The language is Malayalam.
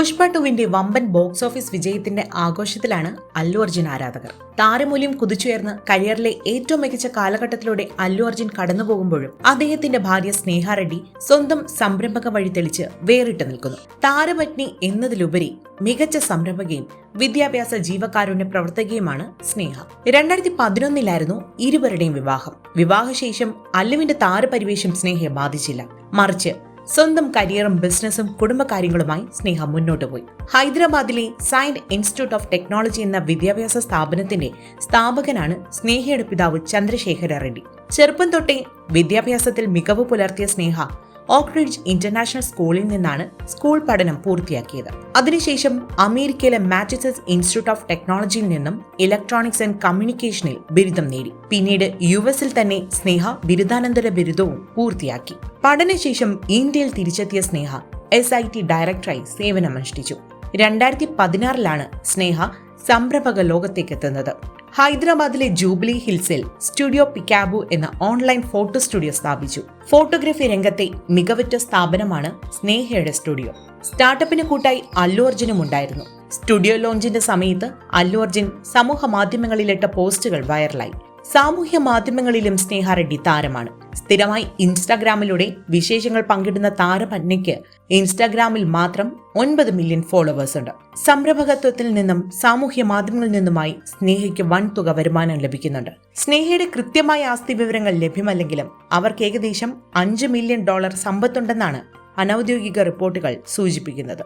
പുഷ്പ ടുവിന്റെ വമ്പൻ ബോക്സ് ഓഫീസ് വിജയത്തിന്റെ ആഘോഷത്തിലാണ് അല്ലു അർജുൻ ആരാധകർ. താരമൂല്യം കുതിച്ചുയർന്ന് കരിയറിലെ ഏറ്റവും മികച്ച കാലഘട്ടത്തിലൂടെ അല്ലു അർജുൻ കടന്നുപോകുമ്പോഴും അദ്ദേഹത്തിന്റെ ഭാര്യ സ്നേഹ റെഡ്ഡി സ്വന്തം സംരംഭക വഴി തെളിച്ച് വേറിട്ട് നിൽക്കുന്നു. താരപത്നി എന്നതിലുപരി മികച്ച സംരംഭകയും വിദ്യാഭ്യാസ ജീവകാരുണ്യ പ്രവർത്തകയുമാണ് സ്നേഹ. രണ്ടായിരത്തി പതിനൊന്നിലായിരുന്നു ഇരുവരുടെയും വിവാഹം. വിവാഹശേഷം അല്ലുവിന്റെ താരപരിവേഷം സ്നേഹയെ ബാധിച്ചില്ല. മറിച്ച് സ്വന്തം കരിയറും ബിസിനസ്സും കുടുംബകാര്യങ്ങളുമായി സ്നേഹ മുന്നോട്ട് പോയി. ഹൈദരാബാദിലെ സയൻസ് ഇൻസ്റ്റിറ്റ്യൂട്ട് ഓഫ് ടെക്നോളജി എന്ന വിദ്യാഭ്യാസ സ്ഥാപനത്തിന്റെ സ്ഥാപകനാണ് സ്നേഹയുടെ പിതാവ് ചന്ദ്രശേഖര റെഡ്ഡി. ചെറുപ്പം തൊട്ടേ വിദ്യാഭ്യാസത്തിൽ മികവ് പുലർത്തിയ സ്നേഹ ഓക്രിഡ്ജ് ഇന്റർനാഷണൽ സ്കൂളിൽ നിന്നാണ് സ്കൂൾ പഠനം പൂർത്തിയാക്കിയത്. അതിനുശേഷം അമേരിക്കയിലെ മാറ്റിസസ് ഇൻസ്റ്റിറ്റ്യൂട്ട് ഓഫ് ടെക്നോളജിയിൽ നിന്നും ഇലക്ട്രോണിക്സ് ആൻഡ് കമ്മ്യൂണിക്കേഷനിൽ ബിരുദം നേടി. പിന്നീട് യു എസിൽ തന്നെ സ്നേഹ ബിരുദാനന്തര ബിരുദവും പൂർത്തിയാക്കി. പഠനശേഷം ഇന്ത്യയിൽ തിരിച്ചെത്തിയ സ്നേഹ എസ് ഐ ടി ഡയറക്ടറായി സേവനമനുഷ്ഠിച്ചു. രണ്ടായിരത്തി പതിനാറിലാണ് സ്നേഹ സംരംഭക ലോകത്തേക്ക് എത്തുന്നത് ഹൈദരാബാദിലെ ജൂബിലി ഹിൽസിൽ സ്റ്റുഡിയോ പിക്കാബു എന്ന ഓൺലൈൻ ഫോട്ടോ സ്റ്റുഡിയോ സ്ഥാപിച്ചു. ഫോട്ടോഗ്രാഫി രംഗത്തെ മികവറ്റ സ്ഥാപനമാണ് സ്നേഹയുടെ സ്റ്റുഡിയോ. സ്റ്റാർട്ടപ്പിന് കൂട്ടായി അല്ലു അർജുനും ഉണ്ടായിരുന്നു. സ്റ്റുഡിയോ ലോഞ്ചിന്റെ സമയത്ത് അല്ലു അർജുൻ സമൂഹ മാധ്യമങ്ങളിലിട്ട പോസ്റ്റുകൾ വൈറലായി. സാമൂഹ്യ മാധ്യമങ്ങളിലും സ്നേഹ റെഡ്ഡി താരമാണ്. സ്ഥിരമായി ഇൻസ്റ്റാഗ്രാമിലൂടെ വിശേഷങ്ങൾ പങ്കിടുന്ന താരപത്നിക്ക് ഇൻസ്റ്റാഗ്രാമിൽ മാത്രം ഒൻപത് മില്യൺ ഫോളോവേഴ്സ് ഉണ്ട്. സംരംഭകത്വത്തിൽ നിന്നും സാമൂഹ്യ മാധ്യമങ്ങളിൽ നിന്നുമായി സ്നേഹയ്ക്ക് വൻ തുക വരുമാനം ലഭിക്കുന്നുണ്ട്. സ്നേഹയുടെ കൃത്യമായ ആസ്തി വിവരങ്ങൾ ലഭ്യമല്ലെങ്കിലും അവർക്ക് ഏകദേശം അഞ്ച് മില്യൺ ഡോളർ സമ്പത്തുണ്ടെന്നാണ് അനൌദ്യോഗിക റിപ്പോർട്ടുകൾ സൂചിപ്പിക്കുന്നത്.